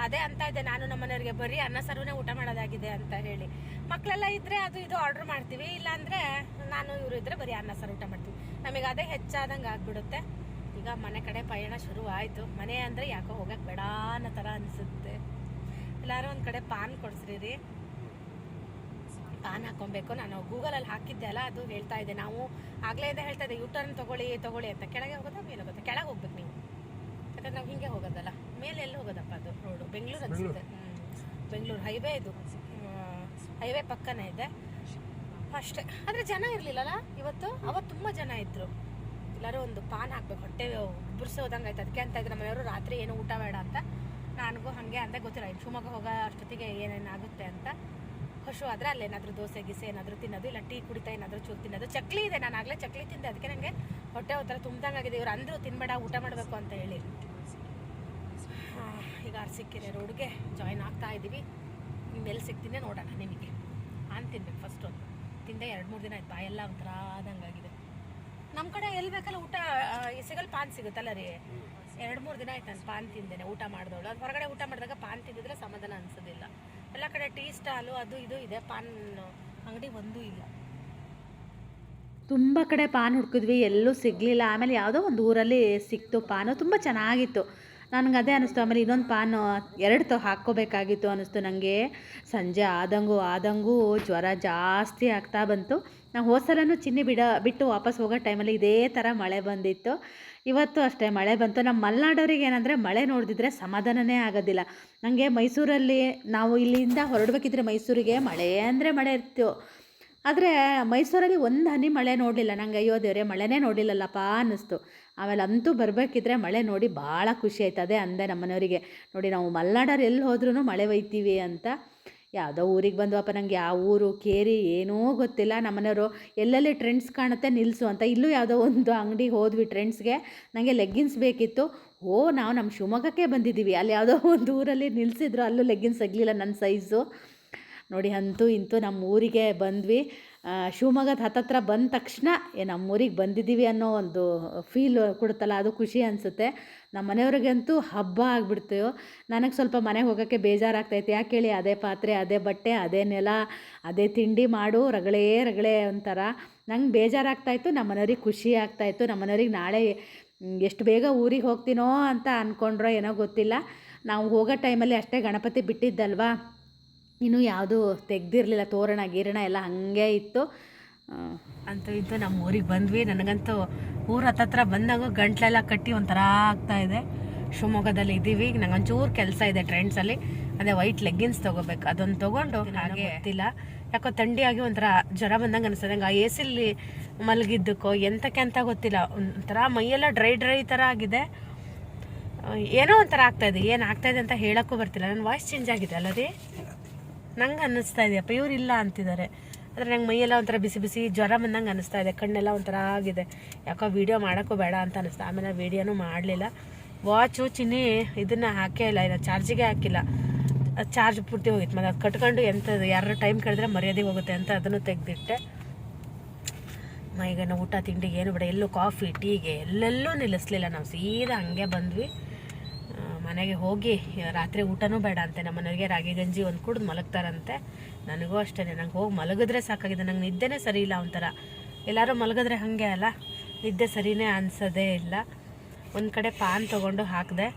ಅದೇ ಅಂತ ಇದೆ. ನಾನು ನಮ್ಮ ಮನೆಯವ್ರಿಗೆ ಬರೀ ಅನ್ನ ಸಾರುನೇ ಊಟ ಮಾಡೋದಾಗಿದೆ ಅಂತ ಹೇಳಿ. ಮಕ್ಕಳೆಲ್ಲ ಇದ್ದರೆ ಅದು ಇದು ಆರ್ಡರ್ ಮಾಡ್ತೀವಿ. ಇಲ್ಲಾಂದರೆ ನಾನು ಇವರು ಇದ್ದರೆ ಬರೀ ಅನ್ನ ಸಾರು ಊಟ ಮಾಡ್ತೀವಿ. ನಮಗೆ ಅದೇ ಹೆಚ್ಚಾದಂಗೆ ಆಗ್ಬಿಡುತ್ತೆ. ಈಗ ಮನೆ ಕಡೆ ಪಯಣ ಶುರು ಆಯಿತು. ಮನೆ ಅಂದರೆ ಯಾಕೋ ಹೋಗಕ್ಕೆ ಬೇಡ ಅನ್ನೋ ಥರ ಅನಿಸುತ್ತೆ. ಎಲ್ಲರೂ ಒಂದು ಕಡೆ ಪಾನ್ ಕೊಡಿಸ್ರಿ ಪಾನ್ ಹಾಕೊಬೇಕು. ನಾನು ಗೂಗಲಲ್ಲಿ ಹಾಕಿದ್ದೆ ಅಲ್ಲ ಅದು ಹೇಳ್ತಾ ಇದೆ ನಾವು ಆಗಲೇ ಇದೆ ಹೇಳ್ತಾ ಇದ್ದೆ ಯೂಟರ್ನ್ ತಗೊಳ್ಳಿ ತಗೊಳ್ಳಿ ಅಂತ. ಕೆಳಗೆ ಹೋಗೋದಾ ಮೇಲೆ ಹೋಗುತ್ತೆ? ಕೆಳಗೆ ಹೋಗ್ಬೇಕು ನೀವು. ಯಾಕಂದ್ರೆ ನಾವು ಹಿಂಗೆ ಹೋಗೋದಲ್ಲ. ಮೇಲೆ ಎಲ್ಲಿ ಹೋಗೋದಪ್ಪ ಅದು ರೋಡು ಬೆಂಗಳೂರು ಅನ್ಸುತ್ತೆ. ಹ್ಮ್. ಬೆಂಗಳೂರು ಹೈವೇ ಇದು. ಹೈವೇ ಪಕ್ಕನೇ ಇದೆ. ಅಷ್ಟೇ. ಆದರೆ ಜನ ಇರಲಿಲ್ಲಲ್ಲ ಇವತ್ತು? ಅವತ್ತು ತುಂಬ ಜನ ಇದ್ದರು ಎಲ್ಲರೂ ಒಂದು ಪಾನ್ ಹಾಕ್ಬೇಕು ಹೊಟ್ಟೆ ಉಬ್ಬರಿಸಿ ಹೋದಂಗೆ ಆಯ್ತು. ಅದಕ್ಕೆ ಅಂತ ಇದ್ರು. ನಮ್ಮನೆಯವರು ರಾತ್ರಿ ಏನು ಊಟ ಬೇಡ ಅಂತ. ನನಗೂ ಹಾಗೆ ಅಂತ ಗೊತ್ತಿಲ್ಲ ಶಿವಮೊಗ್ಗ ಹೋಗೋ ಅಷ್ಟೊತ್ತಿಗೆ ಏನೇನಾಗುತ್ತೆ ಅಂತ. ಹಶು ಆದರೆ ಅಲ್ಲೇನಾದರೂ ದೋಸೆ ಗೀಸೆ ಏನಾದರೂ ತಿನ್ನೋದು ಇಲ್ಲ ಟೀ ಕುಡಿತಾ ಏನಾದರೂ ಚೂರು ತಿನ್ನೋದು. ಚಕ್ಲಿ ಇದೆ ನಾನು ಆಗಲೇ ಚಕ್ಲಿ ತಿಂದೆ ಅದಕ್ಕೆ ನನಗೆ ಹೊಟ್ಟೆ ಒಂಥರ ತುಂಬ್ದಂಗಾಗಿದೆ. ಇವ್ರು ಅಂದರು ತಿನ್ಬೇಡ ಊಟ ಮಾಡಬೇಕು ಅಂತ ಹೇಳಿ. ಆ, ಈಗ ಸಿಕ್ಕಿದೆ ರೋಡ್ಗೆ ಜಾಯ್ನ್ ಆಗ್ತಾ ಇದ್ದೀವಿ ಎಲ್ಲಿ ಸಿಗ್ತೀನಿ ನೋಡೋಣ ನಿಮಗೆ. ಪಾನ್ ತಿನ್ಬೇಕು ಫಸ್ಟ್ ಒಂದು. ತಿಂದೆ ಎರಡು ಮೂರು ದಿನ ಆಯ್ತು ಬಾಯೆಲ್ಲ ಒಂಥರ ಆದಂಗಾಗಿದೆ. ನಮ್ಮ ಕಡೆ ಎಲ್ಲಿ ಬೇಕಲ್ಲ ಊಟ ಸಿಗಲ್ ಪಾನ್ ಸಿಗುತ್ತಲ್ಲ ರೀ? ಎರಡು ಮೂರು ದಿನ ಆಯ್ತು ನಾನು ಪಾನ್ ತಿಂದೇನೆ ಊಟ ಮಾಡಿದವಳು. ಅದು ಹೊರಗಡೆ ಊಟ ಮಾಡಿದಾಗ ಪಾನ್ ತಿಂದಿದ್ರೆ ಸಮಾಧಾನ ಅನ್ಸೋದಿಲ್ಲ. ಎಲ್ಲ ಕಡೆ ಟೀ ಸ್ಟಾಲು ಅದು ಇದು ಇದೆ. ಪಾನ್, ಅಂಗಡಿ ಒಂದೂ ಇಲ್ಲ. ತುಂಬ ಕಡೆ ಪಾನ್ ಹುಡ್ಕಿದ್ವಿ, ಎಲ್ಲೂ ಸಿಗಲಿಲ್ಲ. ಆಮೇಲೆ ಯಾವುದೋ ಒಂದು ಊರಲ್ಲಿ ಸಿಕ್ತು ಪಾನು. ತುಂಬ ಚೆನ್ನಾಗಿತ್ತು. ನನಗೆ ಅದೇ ಅನ್ನಿಸ್ತು ಆಮೇಲೆ ಇನ್ನೊಂದು ಪಾನ್, ಎರಡು ತ ಹಾಕ್ಕೋಬೇಕಾಗಿತ್ತು ಅನ್ನಿಸ್ತು ನನಗೆ ಸಂಜೆ ಆದಂಗೂ ಆದಂಗೂ ಜ್ವರ ಜಾಸ್ತಿ ಆಗ್ತಾ ಬಂತು. ನಾವು ಹೋದ ಸಲನೂ ಚಿನ್ನಿ ಬಿಡ, ಬಿಟ್ಟು ವಾಪಸ್ ಹೋಗೋ ಟೈಮಲ್ಲಿ ಇದೇ ಥರ ಮಳೆ ಬಂದಿತ್ತು. ಇವತ್ತು ಅಷ್ಟೇ ಮಳೆ ಬಂತು. ನಮ್ಮ ಮಲೆನಾಡೋರಿಗೆ ಏನಂದರೆ ಮಳೆ ನೋಡಿದ್ರೆ ಸಮಾಧಾನನೇ ಆಗೋದಿಲ್ಲ. ನನಗೆ ಮೈಸೂರಲ್ಲಿ ನಾವು ಇಲ್ಲಿಂದ ಹೊರಡ್ಬೇಕಿದ್ರೆ ಮೈಸೂರಿಗೆ ಮಳೆ ಅಂದರೆ ಮಳೆ ಇರ್ತು ಆದರೆ ಮೈಸೂರಲ್ಲಿ ಒಂದು ಹನಿ ಮಳೆ ನೋಡಲಿಲ್ಲ. ನಂಗೆ ಅಯ್ಯೋ ದೇವರೇ ಮಳೆನೇ ನೋಡಲಿಲ್ಲಲ್ಲಪ್ಪ ಅನ್ನಿಸ್ತು. ಆಮೇಲೆ ಅಂತೂ ಬರಬೇಕಿದ್ರೆ ಮಳೆ ನೋಡಿ ಭಾಳ ಖುಷಿ ಆಯ್ತು ಅದೇ ಅಂದೆ ನಮ್ಮನೆಯವರಿಗೆ. ನೋಡಿ ನಾವು ಮಲ್ನಾಡರು ಎಲ್ಲಿ ಹೋದ್ರೂ ಮಳೆ ಒಯ್ತೀವಿ ಅಂತ. ಯಾವುದೋ ಊರಿಗೆ ಬಂದ್ವಪ್ಪ ನಂಗೆ ಯಾವ ಊರು, ಕೇರಿ, ಏನೂ ಗೊತ್ತಿಲ್ಲ. ನಮ್ಮನೆಯವರು ಎಲ್ಲೆಲ್ಲಿ ಟ್ರೆಂಡ್ಸ್ ಕಾಣುತ್ತೆ ನಿಲ್ಲಿಸು ಅಂತ. ಇಲ್ಲೂ ಯಾವುದೋ ಒಂದು ಅಂಗಡಿಗೆ ಹೋದ್ವಿ ಟ್ರೆಂಡ್ಸ್ಗೆ ನನಗೆ ಲೆಗ್ಗಿನ್ಸ್ ಬೇಕಿತ್ತು. ಓ ನಾವು ನಮ್ಮ ಶಿವಮೊಗ್ಗಕ್ಕೆ ಬಂದಿದ್ದೀವಿ. ಅಲ್ಲಿ ಯಾವುದೋ ಒಂದು ಊರಲ್ಲಿ ನಿಲ್ಲಿಸಿದ್ರು ಅಲ್ಲೂ ಲೆಗ್ಗಿನ್ಸ್ ಸಿಗಲಿಲ್ಲ ನನ್ನ ಸೈಜು ನೋಡಿ, ಅಂತೂ ಇಂತೂ ನಮ್ಮ ಊರಿಗೆ ಬಂದ್ವಿ. ಶಿವಮೊಗ್ಗದ ಹತ್ತತ್ರ ಬಂದ ತಕ್ಷಣ, ಏ, ನಮ್ಮೂರಿಗೆ ಬಂದಿದ್ದೀವಿ ಅನ್ನೋ ಒಂದು ಫೀಲ್ ಕೊಡುತ್ತಲ್ಲ, ಅದು ಖುಷಿ ಅನಿಸುತ್ತೆ. ನಮ್ಮ ಮನೆಯವ್ರಿಗಂತೂ ಹಬ್ಬ ಆಗಿಬಿಡ್ತು. ನನಗೆ ಸ್ವಲ್ಪ ಮನೆಗೆ ಹೋಗೋಕ್ಕೆ ಬೇಜಾರಾಗ್ತೈತೆ. ಯಾಕೆ ಹೇಳಿ? ಅದೇ ಪಾತ್ರೆ, ಅದೇ ಬಟ್ಟೆ, ಅದೇ ನೆಲ, ಅದೇ ತಿಂಡಿ ಮಾಡು, ರಗಳೇ, ರಗಳೆ ಒಂಥರ. ನಂಗೆ ಬೇಜಾರಾಗ್ತಾಯಿತ್ತು ನಮ್ಮ ಮನೆಯವ್ರಿಗೆ ಖುಷಿ ಆಗ್ತಾಯಿತ್ತು ನಮ್ಮ ಮನೆಯವ್ರಿಗೆ ನಾಳೆ ಎಷ್ಟು ಬೇಗ ಊರಿಗೆ ಹೋಗ್ತೀನೋ ಅಂತ ಅಂದ್ಕೊಂಡ್ರೋ ಏನೋ ಗೊತ್ತಿಲ್ಲ. ನಾವು ಹೋಗೋ ಟೈಮಲ್ಲಿ ಅಷ್ಟೇ ಗಣಪತಿ ಬಿಟ್ಟಿದ್ದಲ್ವಾ? ಇನ್ನೂ ಯಾವುದೂ ತೆಗ್ದಿರಲಿಲ್ಲ ತೋರಣ ಗೀರಣ ಎಲ್ಲ ಹಾಗೆ ಇತ್ತು. ಅಂತ ಇಂತೂ ನಮ್ಮ ಊರಿಗೆ ಬಂದ್ವಿ. ನನಗಂತೂ ಊರ ಹತ್ತತ್ರ ಬಂದಾಗ ಗಂಟ್ಲೆಲ್ಲ ಕಟ್ಟಿ ಒಂಥರ ಆಗ್ತಾ ಇದೆ. ಶಿವಮೊಗ್ಗದಲ್ಲಿ ಇದ್ದೀವಿ. ನಂಗೆ ಒಂಚೂರು ಕೆಲಸ ಇದೆ ಟ್ರೆಂಡ್ಸಲ್ಲಿ ಅದೇ ವೈಟ್ ಲೆಗ್ಗಿನ್ಸ್ ತೊಗೋಬೇಕು. ಅದೊಂದು ತೊಗೊಂಡು ಹಾಗೆ ಗೊತ್ತಿಲ್ಲ. ಯಾಕೋ ಥಂಡಿಯಾಗಿ ಒಂಥರ ಜ್ವರ ಬಂದಂಗೆ ಅನಿಸ್ತದೆ. ಹಂಗೆ ಆ ಎ ಸಿಲಿ ಮಲಗಿದ್ದಕ್ಕೋ ಎಂತಕ್ಕೆ ಅಂತ ಗೊತ್ತಿಲ್ಲ. ಒಂಥರ ಮೈಯೆಲ್ಲ ಡ್ರೈ ಡ್ರೈ ಥರ ಆಗಿದೆ. ಏನೋ ಒಂಥರ ಆಗ್ತಾ ಇದೆ. ಏನು ಆಗ್ತಾಯಿದೆ ಅಂತ ಹೇಳೋಕ್ಕೂ ಬರ್ತಿಲ್ಲ. ನನ್ನ ವಾಯ್ಸ್ ಚೇಂಜ್ ಆಗಿದೆ ಅಲ್ಲ ರೀ ನಂಗೆ ಅನ್ನಿಸ್ತಾ ಇದೆಯಪ್ಪ ಇವ್ರು ಇಲ್ಲ ಅಂತಿದ್ದಾರೆ ಆದರೆ ನಂಗೆ ಮೈಯೆಲ್ಲ ಒಂಥರ ಬಿಸಿ ಬಿಸಿ ಜ್ವರ ಬಂದಂಗೆ ಅನ್ನಿಸ್ತಾ ಇದೆ. ಕಣ್ಣೆಲ್ಲ ಒಂಥರ ಆಗಿದೆ. ಯಾಕೋ ವೀಡಿಯೋ ಮಾಡೋಕ್ಕೂ ಬೇಡ ಅಂತ ಅನ್ನಿಸ್ತಾ ಆಮೇಲೆ ವೀಡಿಯೋನೂ ಮಾಡಲಿಲ್ಲ. ವಾಚು ಚಿನ್ನಿ, ಇದನ್ನು ಹಾಕೇ ಇಲ್ಲ. ಇಲ್ಲ ಚಾರ್ಜಿಗೆ ಹಾಕಿಲ್ಲ. ಚಾರ್ಜ್ ಪೂರ್ತಿ ಹೋಗಿತ್ತು. ಮತ್ತು ಅದು ಕಟ್ಕೊಂಡು ಎಂಥದ್ದು ಯಾರು ಟೈಮ್ ಕೇಳಿದ್ರೆ ಮರ್ಯಾದೆ ಹೋಗುತ್ತೆ ಅಂತ ಅದನ್ನು ತೆಗೆದಿಟ್ಟೆ. ಮೈಗೇನು ಊಟ, ತಿಂಡಿಗೆ ಏನು ಬಿಡ. ಎಲ್ಲೂ ಕಾಫಿ ಟೀಗೆ ಎಲ್ಲೆಲ್ಲೂ ನಿಲ್ಲಿಸ್ಲಿಲ್ಲ. ನಾವು ಸೀದಾ ಹಂಗೆ ಬಂದ್ವಿ. ಮನೆಗೆ ಹೋಗಿ, ರಾತ್ರಿ ಊಟನೂ ಬೇಡ ಅಂತೆ. ನಮ್ಮ ಮನೆಯವರಿಗೆ ರಾಗಿ ಗಂಜಿ ಒಂದು ಕುಡ್ದು ಮಲಗ್ತಾರಂತೆ. ನನಗೂ ಅಷ್ಟೇ, ನಂಗೆ ಹೋಗಿ ಮಲಗಿದ್ರೆ ಸಾಕಾಗಿದೆ. ನಂಗೆ ನಿದ್ದೆನೇ ಸರಿ ಇಲ್ಲ ಒಂಥರ. ಎಲ್ಲರೂ ಮಲಗಿದ್ರೆ ಹಾಗೆ ಅಲ್ಲ? ನಿದ್ದೆ ಸರಿನೇ ಅನ್ಸೋದೇ ಇಲ್ಲ. ಒಂದು ಕಡೆ ಪಾನ್ ತೊಗೊಂಡು ಹಾಕಿದೆ,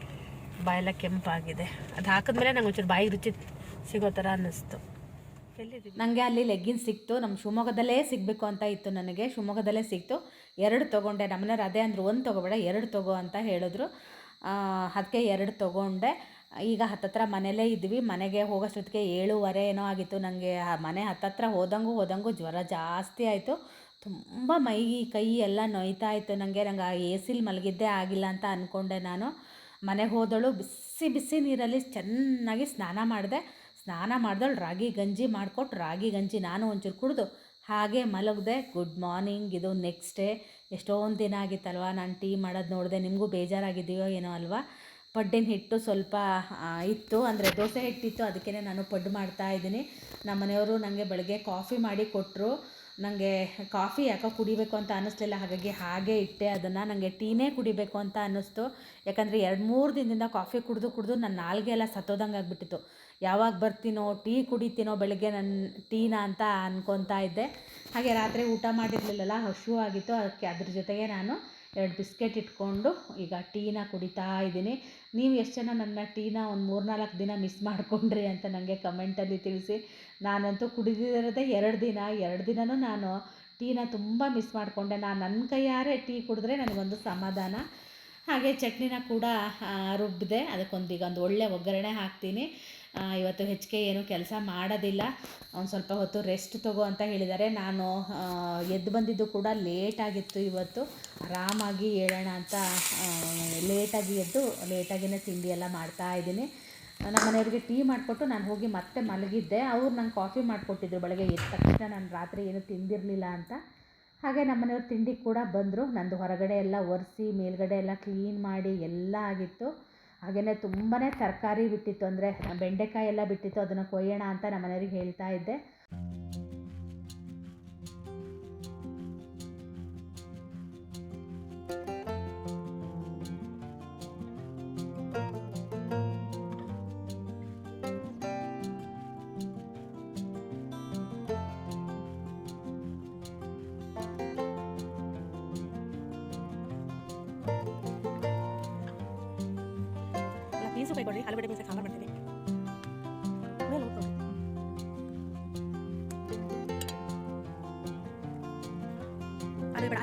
ಬಾಯೆಲ್ಲ ಕೆಂಪಾಗಿದೆ. ಅದು ಹಾಕಿದ್ಮೇಲೆ ನಂಗೆ ಒಂಚೂರು ಬಾಯಿಗೆ ರುಚಿ ಸಿಗೋ ಥರ ಅನ್ನಿಸ್ತು. ನನಗೆ ಅಲ್ಲಿ ಲೆಗ್ಗಿನ್ಸ್ ಸಿಕ್ತು. ನಮ್ಮ ಶಿವಮೊಗ್ಗದಲ್ಲೇ ಸಿಗಬೇಕು ಅಂತ ಇತ್ತು ನನಗೆ. ಶಿವಮೊಗ್ಗದಲ್ಲೇ ಸಿಕ್ತು. ಎರಡು ತೊಗೊಂಡೆ. ನಮ್ಮನೆಯವ್ರು ಅದೇ ಅಂದರು, ಒಂದು ತೊಗೋಬೇಡ, ಎರಡು ತೊಗೋ ಅಂತ ಹೇಳಿದ್ರು. ಅದಕ್ಕೆ ಎರಡು ತೊಗೊಂಡೆ. ಈಗ ಹತ್ತತ್ರ ಮನೆಯಲ್ಲೇ ಇದ್ವಿ. ಮನೆಗೆ ಹೋಗೋಷ್ಟೊತ್ತಿಗೆ ಏಳುವರೆ ಏನೋ ಆಗಿತ್ತು. ನನಗೆ ಮನೆ ಹತ್ತತ್ರ ಹೋದಂಗೂ ಹೋದಂಗೂ ಜ್ವರ ಜಾಸ್ತಿ ಆಯಿತು. ತುಂಬ ಮೈ ಕೈ ಎಲ್ಲ ನೋಯ್ತಾ ಇತ್ತು. ನನಗೆ ನಂಗೆ ಆ ಎ ಸಿಲಿ ಮಲಗಿದ್ದೇ ಆಗಿಲ್ಲ ಅಂತ ಅಂದ್ಕೊಂಡೆ ನಾನು. ಮನೆಗೆ ಹೋದಳು. ಬಿಸಿ ಬಿಸಿ ನೀರಲ್ಲಿ ಚೆನ್ನಾಗಿ ಸ್ನಾನ ಮಾಡಿದೆ. ಸ್ನಾನ ಮಾಡಿದಳು. ರಾಗಿ ಗಂಜಿ ಮಾಡಿಕೊಟ್ಟು ರಾಗಿ ಗಂಜಿ ನಾನು ಒಂಚೂರು ಕುಡಿದು ಹಾಗೆ ಮಲಗಿದೆ. ಗುಡ್ ಮಾರ್ನಿಂಗ್ ಇದು ನೆಕ್ಸ್ಟ್ ಡೇ ಎಷ್ಟೊಂದು ದಿನ ಆಗಿತ್ತಲ್ವ? ನಾನು ಟೀ ಮಾಡೋದು ನೋಡಿದೆ, ನಿಮಗೂ ಬೇಜಾರಾಗಿದೆಯೋ ಏನೋ ಅಲ್ವಾ? ಪಡ್ಡಿನ ಹಿಟ್ಟು ಸ್ವಲ್ಪ ಇತ್ತು. ಅಂದರೆ ದೋಸೆ ಹಿಟ್ಟಿತ್ತು ಅದಕ್ಕೆ ನಾನು ಪಡ್ಡು ಮಾಡ್ತಾ ಇದ್ದೀನಿ. ನಮ್ಮ ಮನೆಯವರು ನನಗೆ ಬೆಳಗ್ಗೆ ಕಾಫಿ ಮಾಡಿ ಕೊಟ್ಟರು ನನಗೆ ಕಾಫಿ ಯಾಕೋ ಕುಡಿಬೇಕು ಅಂತ ಅನ್ನಿಸ್ಲಿಲ್ಲ, ಹಾಗಾಗಿ ಹಾಗೆ ಇಟ್ಟೆ. ಅದನ್ನು ನನಗೆ ಟೀನೇ ಕುಡಿಬೇಕು ಅಂತ ಅನ್ನಿಸ್ತು. ಯಾಕಂದರೆ ಎರಡು ಮೂರು ದಿನದಿಂದ ಕಾಫಿ ಕುಡಿದು ಕುಡಿದು ನನ್ನ ನಾಲ್ಗೆ ಎಲ್ಲ ಸತ್ತೋದಂಗೆ ಆಗಿಬಿಟ್ಟಿತ್ತು. ಯಾವಾಗ ಬರ್ತೀನೋ, ಟೀ ಕುಡಿತೀನೋ ಬೆಳಗ್ಗೆ ನನ್ನ ಟೀನಾ ಅಂತ ಅನ್ಕೊತಾ ಇದ್ದೆ. ಹಾಗೆ ರಾತ್ರಿ ಊಟ ಮಾಡಿರಲಿಲ್ಲಲ್ಲ ಹಶು ಆಗಿತ್ತು, ಅದಕ್ಕೆ ಅದ್ರ ಜೊತೆಗೆ ನಾನು ಎರಡು ಬಿಸ್ಕೆಟ್ ಇಟ್ಕೊಂಡು ಈಗ ಟೀನ ಕುಡಿತಾ ಇದ್ದೀನಿ. ನೀವು ಎಷ್ಟು ಜನ ನನ್ನ ಟೀನ ಒಂದು ಮೂರ್ನಾಲ್ಕು ದಿನ ಮಿಸ್ ಮಾಡಿಕೊಂಡ್ರಿ ಅಂತ ನನಗೆ ಕಮೆಂಟಲ್ಲಿ ತಿಳಿಸಿ. ನಾನಂತೂ ಕುಡಿದಿರೋದೇ ಎರಡು ದಿನ, ಎರಡು ದಿನವೂ ನಾನು ಟೀನ ತುಂಬ ಮಿಸ್ ಮಾಡಿಕೊಂಡೆ. ನಾನು ನನ್ನ ಕೈಯಾರೆ ಟೀ ಕುಡಿದ್ರೆ ನನಗೊಂದು ಸಮಾಧಾನ. ಹಾಗೆ ಚಟ್ನಿನ ಕೂಡ ರುಬ್ಬಿದೆ ಅದಕ್ಕೊಂದು ಈಗ ಒಂದು ಒಳ್ಳೆ ಒಗ್ಗರಣೆ ಹಾಕ್ತೀನಿ. ಇವತ್ತು ಹೆಚ್ಚಿಗೆ ಏನು ಕೆಲಸ ಮಾಡೋದಿಲ್ಲ. ಒಂದು ಸ್ವಲ್ಪ ಹೊತ್ತು ರೆಸ್ಟ್ ತಗೋ ಅಂತ ಹೇಳಿದ್ದಾರೆ ನಾನು ಎದ್ದು ಬಂದಿದ್ದು ಕೂಡ ಲೇಟಾಗಿತ್ತು ಇವತ್ತು. ಆರಾಮಾಗಿ ಹೇಳೋಣ ಅಂತ ಲೇಟಾಗಿ ಎದ್ದು ಲೇಟಾಗಿನೇ ತಿಂಡಿ ಎಲ್ಲ ಮಾಡ್ತಾ ಇದ್ದೀನಿ. ನಮ್ಮ ಮನೆಯವ್ರಿಗೆ ಟೀ ಮಾಡಿಕೊಟ್ಟು ನಾನು ಹೋಗಿ ಮತ್ತೆ ಮಲಗಿದ್ದೆ. ಅವ್ರು ನಂಗೆ ಕಾಫಿ ಮಾಡಿಕೊಟ್ಟಿದ್ರು ಬೆಳಗ್ಗೆ ಎದ್ದ ತಕ್ಷಣ. ನಾನು ರಾತ್ರಿ ಏನು ತಿಂದಿರಲಿಲ್ಲ ಅಂತ. ಹಾಗೆ ನಮ್ಮ ಮನೆಯವ್ರು ತಿಂಡಿ ಕೂಡ ಬಂದರು. ನಂದು ಹೊರಗಡೆ ಎಲ್ಲ ಒರೆಸಿ, ಮೇಲ್ಗಡೆ ಎಲ್ಲ ಕ್ಲೀನ್ ಮಾಡಿ ಎಲ್ಲ ಆಗಿತ್ತು. ಹಾಗೆಯೇ ತುಂಬನೇ ತರಕಾರಿ ಬಿಟ್ಟಿತ್ತು ಅಂದರೆ ಬೆಂಡೆಕಾಯಿ ಎಲ್ಲ ಬಿಟ್ಟಿತ್ತು, ಅದನ್ನು ಕೊಯ್ಯೋಣ ಅಂತ ನಮ್ಮ ಮನೆಯವ್ರಿಗೆ ಹೇಳ್ತಾ ಇದ್ದೆ. ಅಲ್ಲ ಪೀಸು ಕೈ ಕೊಡ್ರಿ ಆಲೂಗಡ್ಡೆ ಮೀಸೆ ಸಾಂಬಾರು ಮಾಡ್ತೀನಿ ಮೇಲೆ ಉಪ್ಪು ಕೊಡಿ. ಅದೇ ಬೇಡ